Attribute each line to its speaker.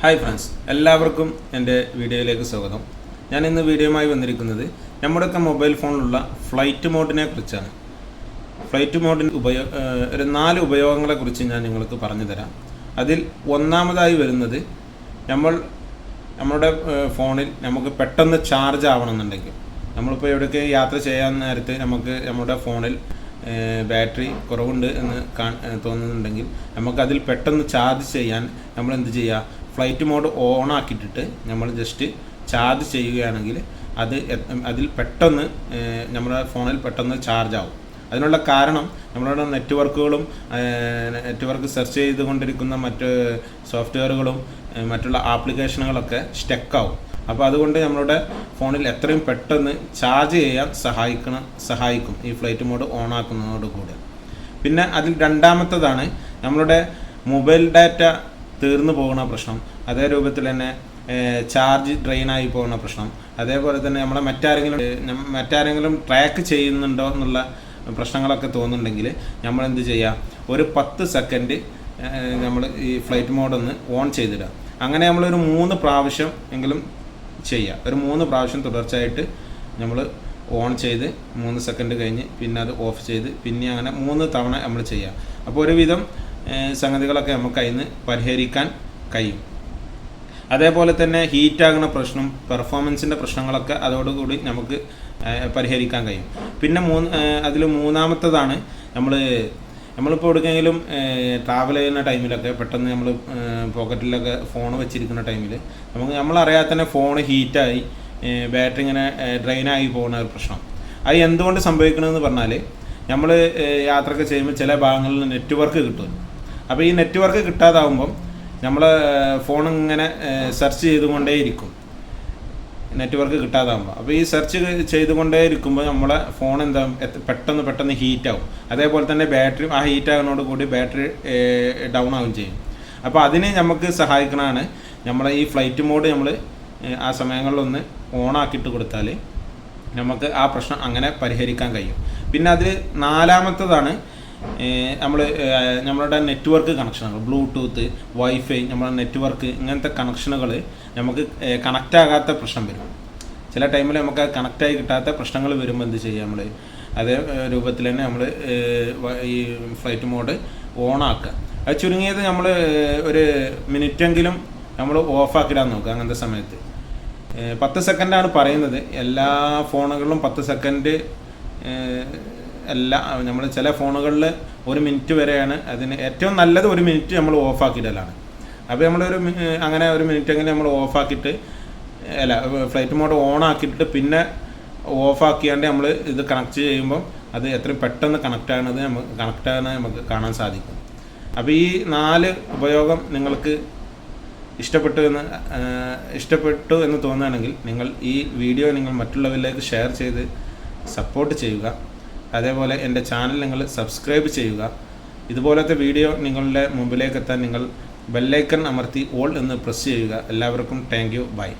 Speaker 1: Hi friends എല്ലാവർക്കും എന്റെ വീഡിയോയിലേക്ക് സ്വാഗതം. ഞാൻ ഇന്ന് വീഡിയോയുമായി വന്നിരിക്കുന്നത് നമ്മുടെയൊക്കെ മൊബൈൽ ഫോണിലുള്ള ഫ്ലൈറ്റ് മോഡിനെ കുറിച്ചാണ്. ഫ്ലൈറ്റ് മോഡിന് ഉപയോ ഒരു നാല് ഉപയോഗങ്ങളെക്കുറിച്ച് ഞാൻ നിങ്ങൾക്ക് പറഞ്ഞു തരാം. അതിൽ ഒന്നാമതായി വരുന്നത് നമ്മൾ നമ്മുടെ ഫോണിൽ നമുക്ക് പെട്ടെന്ന് ചാർജ് ആവണമെന്നുണ്ടെങ്കിൽ നമ്മളിപ്പോൾ എവിടെയൊക്കെ യാത്ര ചെയ്യാൻ നേരത്തെ നമുക്ക് നമ്മുടെ ഫോണിൽ ബാറ്ററി കുറവുണ്ട് എന്ന് കാ തോന്നുന്നുണ്ടെങ്കിൽ നമുക്കതിൽ പെട്ടെന്ന് ചാർജ് ചെയ്യാൻ നമ്മൾ എന്ത് ചെയ്യുക ഫ്ലൈറ്റ് മോഡ് ഓൺ ആക്കിയിട്ടിട്ട് നമ്മൾ ജസ്റ്റ് ചാർജ് ചെയ്യുകയാണെങ്കിൽ അത് അതിൽ പെട്ടെന്ന് നമ്മുടെ ഫോണിൽ പെട്ടെന്ന് ചാർജ് അതിനുള്ള കാരണം നമ്മളുടെ നെറ്റ്വർക്കുകളും നെറ്റ്വർക്ക് സെർച്ച് ചെയ്തുകൊണ്ടിരിക്കുന്ന മറ്റ് സോഫ്റ്റ്വെയറുകളും മറ്റുള്ള ആപ്ലിക്കേഷനുകളൊക്കെ സ്റ്റക്കാവും അപ്പോൾ അതുകൊണ്ട് നമ്മളുടെ ഫോണിൽ എത്രയും പെട്ടെന്ന് ചാർജ് ചെയ്യാൻ സഹായിക്കണം സഹായിക്കും ഈ ഫ്ലൈറ്റ് മോഡ് ഓൺ ആക്കുന്നതോടുകൂടി. പിന്നെ അതിൽ രണ്ടാമത്തതാണ് നമ്മളുടെ മൊബൈൽ ഡാറ്റ തീർന്നു പോകുന്ന പ്രശ്നം അതേ രൂപത്തിൽ തന്നെ ചാർജ് ഡ്രെയിൻ ആയി പോകുന്ന പ്രശ്നം അതേപോലെ തന്നെ നമ്മളെ മറ്റാരെങ്കിലും മറ്റാരെങ്കിലും ട്രാക്ക് ചെയ്യുന്നുണ്ടോ എന്നുള്ള പ്രശ്നങ്ങളൊക്കെ തോന്നുന്നുണ്ടെങ്കിൽ നമ്മൾ എന്ത് ചെയ്യുക ഒരു പത്ത് സെക്കൻഡ് നമ്മൾ ഈ ഫ്ലൈറ്റ് മോഡൊന്ന് ഓൺ ചെയ്തിടുക. അങ്ങനെ നമ്മളൊരു മൂന്ന് പ്രാവശ്യം എങ്കിലും ചെയ്യുക ഒരു മൂന്ന് പ്രാവശ്യം തുടർച്ചയായിട്ട് നമ്മൾ ഓൺ ചെയ്ത് മൂന്ന് സെക്കൻഡ് കഴിഞ്ഞ് പിന്നെ അത് ഓഫ് ചെയ്ത് പിന്നെ അങ്ങനെ മൂന്ന് തവണ നമ്മൾ ചെയ്യുക അപ്പോൾ ഒരുവിധം സംഗതികളൊക്കെ നമുക്ക് അതിൽ നിന്ന് പരിഹരിക്കാൻ കഴിയും. അതേപോലെ തന്നെ ഹീറ്റാകുന്ന പ്രശ്നം പെർഫോമൻസിന്റെ പ്രശ്നങ്ങളൊക്കെ അതോടുകൂടി നമുക്ക് പരിഹരിക്കാൻ കഴിയും. പിന്നെ മൂന്ന് അതിൽ മൂന്നാമത്തതാണ് നമ്മൾ നമ്മളിപ്പോൾ എടുക്കുകയെങ്കിലും ട്രാവൽ ചെയ്യുന്ന ടൈമിലൊക്കെ പെട്ടെന്ന് നമ്മൾ പോക്കറ്റിലൊക്കെ ഫോൺ വെച്ചിരിക്കുന്ന ടൈമിൽ നമുക്ക് നമ്മളറിയാതെ തന്നെ ഫോൺ ഹീറ്റായി ബാറ്ററി ഇങ്ങനെ ഡ്രെയിനായി പോകുന്ന ഒരു പ്രശ്നം. അത് എന്തുകൊണ്ട് സംഭവിക്കണമെന്ന് പറഞ്ഞാൽ നമ്മൾ യാത്രയൊക്കെ ചെയ്യുമ്പോൾ ചില ഭാഗങ്ങളിൽ നെറ്റ്വർക്ക് കിട്ടും. അപ്പോൾ ഈ നെറ്റ്വർക്ക് കിട്ടാതാവുമ്പം നമ്മൾ ഫോൺ ഇങ്ങനെ സെർച്ച് ചെയ്തുകൊണ്ടേയിരിക്കും. നെറ്റ്വർക്ക് കിട്ടാതാകുമ്പോൾ അപ്പോൾ ഈ സെർച്ച് ചെയ്തുകൊണ്ടേ ഇരിക്കുമ്പോൾ നമ്മളെ ഫോൺ എന്താ പെട്ടെന്ന് പെട്ടെന്ന് ഹീറ്റ് ആവും അതേപോലെ തന്നെ ബാറ്ററി ആ ഹീറ്റ് ആകുന്നതോട് കൂടി ബാറ്ററി ഡൗൺ ആവുകയും ചെയ്യും. അപ്പോൾ അതിന് നമുക്ക് സഹായിക്കണതാണ് നമ്മളെ ഈ ഫ്ലൈറ്റ് മോഡ് നമ്മൾ ആ സമയങ്ങളിലൊന്ന് ഓൺ ആക്കിയിട്ട് കൊടുത്താൽ നമുക്ക് ആ പ്രശ്നം അങ്ങനെ പരിഹരിക്കാൻ കഴിയും. പിന്നെ അതിൽ നാലാമത്തതാണ് നമ്മൾ നമ്മളുടെ നെറ്റ്വർക്ക് കണക്ഷനുകൾ ബ്ലൂടൂത്ത് വൈഫൈ നമ്മുടെ നെറ്റ്വർക്ക് ഇങ്ങനത്തെ കണക്ഷനുകൾ നമുക്ക് കണക്റ്റ് ആകാത്ത പ്രശ്നം വരും. ചില ടൈമിൽ നമുക്ക് കണക്റ്റായി കിട്ടാത്ത പ്രശ്നങ്ങൾ വരുമ്പോൾ എന്ത് ചെയ്യുക നമ്മൾ അതേ രൂപത്തിൽ തന്നെ നമ്മൾ ഈ ഫ്ലൈറ്റ് മോഡ് ഓണാക്കുക. അത് ചുരുങ്ങിയത് നമ്മൾ ഒരു മിനിറ്റെങ്കിലും നമ്മൾ ഓഫാക്കിടാൻ നോക്കുക അങ്ങനത്തെ സമയത്ത്. പത്ത് സെക്കൻഡാണ് പറയുന്നത്. എല്ലാ ഫോണുകളിലും പത്ത് സെക്കൻഡ് എല്ലാ നമ്മൾ ചില ഫോണുകളിൽ ഒരു മിനിറ്റ് വരെയാണ് അതിന് ഏറ്റവും നല്ലത് ഒരു മിനിറ്റ് നമ്മൾ ഓഫാക്കിയിടലാണ് അപ്പോൾ നമ്മളൊരു അങ്ങനെ ഒരു മിനിറ്റ് മിനിറ്റെങ്കിലും നമ്മൾ ഓഫാക്കിയിട്ട് അല്ല ഫ്ലൈറ്റ് മോഡ് ഓൺ ആക്കിയിട്ട് പിന്നെ ഓഫാക്കിയാണ്ട് നമ്മൾ ഇത് കണക്ട് ചെയ്യുമ്പം അത് എത്രയും പെട്ടെന്ന് കണക്റ്റ് ആകുന്നത് നമുക്ക് കണക്റ്റ് ആകുന്നത് നമുക്ക് കാണാൻ സാധിക്കും. അപ്പോൾ ഈ നാല് ഉപയോഗം നിങ്ങൾക്ക് ഇഷ്ടപ്പെട്ടു എന്ന് ഇഷ്ടപ്പെട്ടു എന്ന് തോന്നുകയാണെങ്കിൽ നിങ്ങൾ ഈ വീഡിയോ നിങ്ങൾ മറ്റുള്ളവരിലേക്ക് ഷെയർ ചെയ്ത് സപ്പോർട്ട് ചെയ്യുക. അതേപോലെ എന്റെ ചാനൽ നിങ്ങൾ സബ്സ്ക്രൈബ് ചെയ്യുക. ഇതുപോലത്തെ വീഡിയോ നിങ്ങളുടെ മുമ്പിലേക്ക് എത്താൻ നിങ്ങൾ ബെല്ലൈക്കൺ അമർത്തി ഓൾ എന്ന് പ്രസ് ചെയ്യുക. എല്ലാവർക്കും താങ്ക് യു ബൈ